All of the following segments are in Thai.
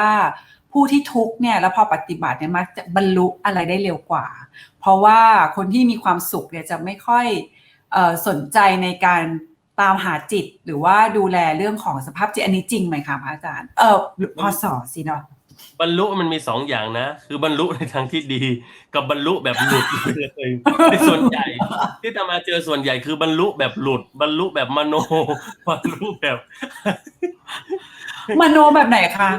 ว่าผู้ที่ทุกข์เนี่ยแล้วพอปฏิบัติเนี่ยมักจะบรรลุอะไรได้เร็วกว่า เพราะว่าคนที่มีความสุขเนี่ยจะไม่ค่อยเออสนใจในการตามหาจิตหรือว่าดูแลเรื่องของสภาพจิตอันนี้จริงไหมคะพระอาจารย์ เออพอสอสิเนาะบรรลุมันมีสองอย่างนะ คือบรรลุในทางที่ดี กับบรรลุแบบหลุดเลยในส่วนใหญ่ ที่ตามมาเจอส่วนใหญ่คือบรรลุแบบหลุด บรรลุแบบมโนบรรลุแบบ มโนแบบไหนคะ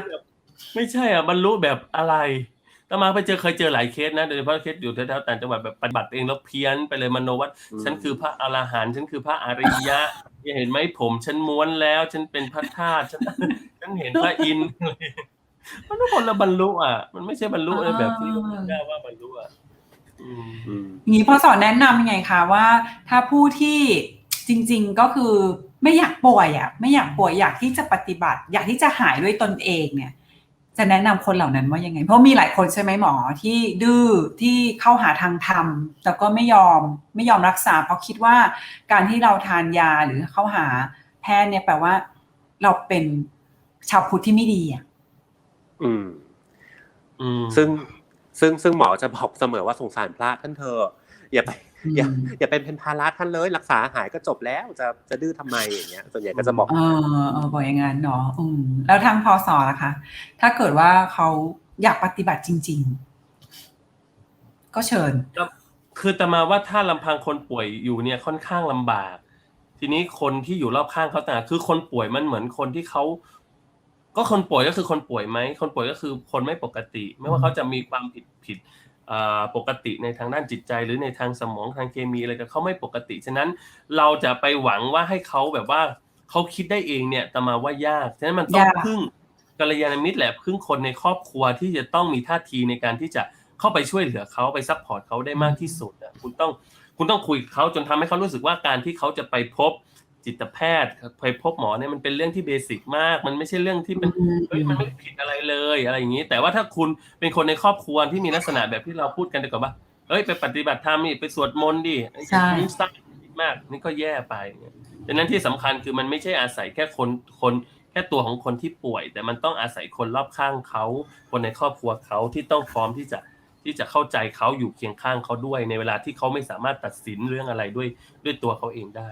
ไม่ใช่อะบรรลุแบบอะไรตามาไปเจอเคยเจอหลายเคสนะโดยเฉพาะเคสอยู่แถวๆต่างจังหวัดแบบปฏิบัติเองแล้วเพี้ยนไปเลยมโนว่าฉันคือพระอรหันต์ฉันคือพระอริยะเห็นไหมผมฉันม้วนแล้ว ฉันเป็นพระธาตุฉันฉันเห็นพระอินทร์มันทุกคนละบรรลุอะ มันไม่ใช่บรรลุในแบบที่เรียกว่าบรรลุอะอืมอืมอย่างนี้พอสอนแนะนำยังไงคะว่า ถ้าผู้ที่จริง ๆก็คือไม่อยากป่วยอะ ไม่อยากป่วยอยากที่จะปฏิบัติ อยากที่จะหายด้วยตนเองเนี่ย จะแนะนำคนเหล่านั้นว่ายังไง เพราะมีหลายคนใช่ไหมหมอที่ดื้อที่เข้าหาทางธรรมแต่ก็ไม่ยอมไม่ยอมรักษา เพราะคิดว่าการที่เราทานยาหรือเข้าหาแพทย์เนี่ยแปลว่า เราเป็นชาวพุทธที่ไม่ดีอะอืม อืมซึ่งซึ่งซึ่งหมอจะบอกเสมอว่าสงสารพระท่านเธอะ อย่าไปอย่าอย่าเป็นเป็นภาระท่านเลย รักษาหายก็จบแล้วจะจะดื้อทำไมอย่างเงี้ยส่วนใหญ่ก็จะบอกเออเออบอกอย่างนั้นเนาะอืมแล้วทางพอสอล่ะคะถ้าเกิดว่าเขาอยากปฏิบัติจริง ๆ ก็เชิญคือแต่มาว่าถ้าลำพังคนป่วยอยู่เนี่ยค่อนข้างลำบาก ทีนี้คนที่อยู่รอบข้างเขาต่างคือคนป่วยมันเหมือนคนที่เขาก็คนป่วยก็คือคนป่วยไหมคนป่วยก็คือคนไม่ปกติ ไม่ว่าเขาจะมีความผิดผิดอ่า ปกติในทางด้านจิตใจ หรือในทางสมองทางเคมีอะไรก็เขาไม่ปกติ ฉะนั้นเราจะไปหวังว่าให้เขาแบบว่าเขาคิดได้เองเนี่ยแต่มาว่ายาก ฉะนั้นมันต้องยากพึ่งกัลยาณมิตรแหละพึ่งคนในครอบครัวที่จะต้องมีท่าทีในการที่จะเข้าไปช่วยเหลือเขาไปซัพพอร์ตเขาได้มากที่สุดอะคุณต้องคุณต้องคุยกับเขาจนทำให้เขารู้สึกว่าการที่เขาจะไปพบ จิตแพทย์ไปพบหมอเนี่ยมันเป็นเรื่องที่เบสิกมาก มันไม่ใช่เรื่องที่เป็นเฮ้ยมันไม่ผิดอะไรเลยอะไรอย่างนี้ แต่ว่าถ้าคุณเป็นคนในครอบครัวที่มีลักษณะแบบที่เราพูดกันดีกว่าว่าเฮ้ยไปปฏิบัติธรรมนี่ไปสวดมนต์ดิไอ้ใช่ฟุ้งซ่านมากนี่ก็แย่ไปเนี่ยดังนั้นที่สำคัญคือมันไม่ใช่อาศัยแค่คนคนแค่ตัวของคนที่ป่วย แต่มันต้องอาศัยคนรอบข้างเขา คนในครอบครัวเขาที่ต้องพร้อมที่จะที่จะเข้าใจเขาอยู่เคียงข้างเขาด้วย ในเวลาที่เขาไม่สามารถตัดสินเรื่องอะไรด้วยด้วยตัวเขาเองได้